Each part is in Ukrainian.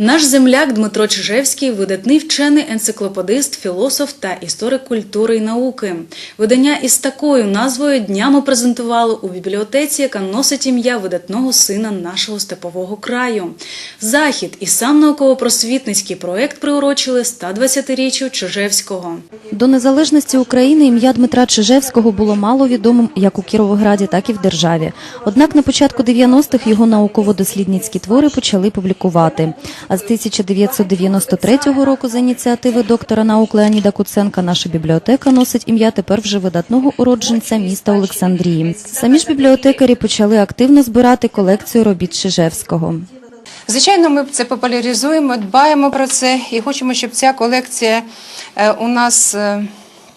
Наш земляк Дмитро Чижевський видатний вчений енциклопедист, філософ та історик культури і науки. Видання із такою назвою днями презентувало у бібліотеці, яка носить ім'я видатного сина нашого степового краю. Захід і сам науково-просвітницький проект приурочили 120-річчю Чижевського. До незалежності України ім'я Дмитра Чижевського було мало відомим як у Кіровограді, так і в державі. Однак на початку 90-х його науково-дослідницькі твори почали публікувати. А з 1993 року за ініціативи доктора наук Леоніда Куценка наша бібліотека носить ім'я тепер вже видатного уродженця міста Олександрії. Самі ж бібліотекарі почали активно збирати колекцію робіт Чижевського. Звичайно, ми це популяризуємо, дбаємо про це і хочемо, щоб ця колекція е, у нас е,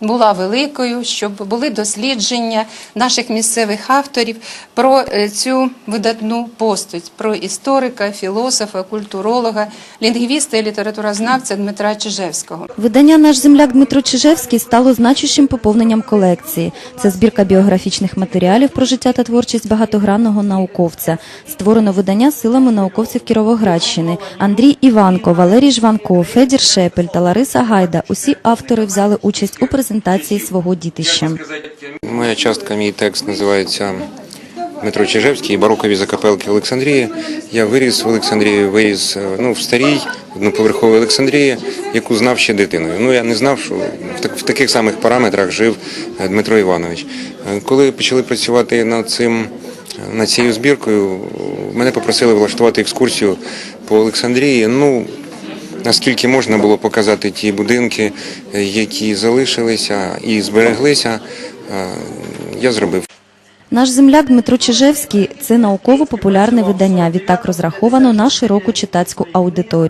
була великою, щоб були дослідження наших місцевих авторів про е, цю видатну постать, про історика, філософа, культуролога, лінгвіста і літературознавця Дмитра Чижевського. Видання Наш земляк Дмитро Чижевський стало значущим поповненням колекції. Це збірка біографічних матеріалів про життя та творчість багатогранного науковця. Створено видання силами науковців Кіровоградщини. Андрій Іванко, Валерій Жванко, Федір Шепель та Лариса Гайда. Усі автори взяли участь у презентації свого дітища. Моя частка, мій текст називається Дмитро Чижевський, барокові закапелки Олександрії. Я виріс в Олександрії, виріс е, ну, в старій одноповерховій Олександрії, яку знав ще дитиною. Ну я не знав, що в, так, в таких самих параметрах жив е, Дмитро Іванович. Е, Коли почали працювати над цим. Над цією збіркою мене попросили влаштувати екскурсію по Олександрії. Ну наскільки можна було показати ті будинки, які залишилися і збереглися, е, я зробив. Наш земляк Дмитро Чижевський це науково-популярне видання. Відтак розраховано на широку читацьку аудиторію.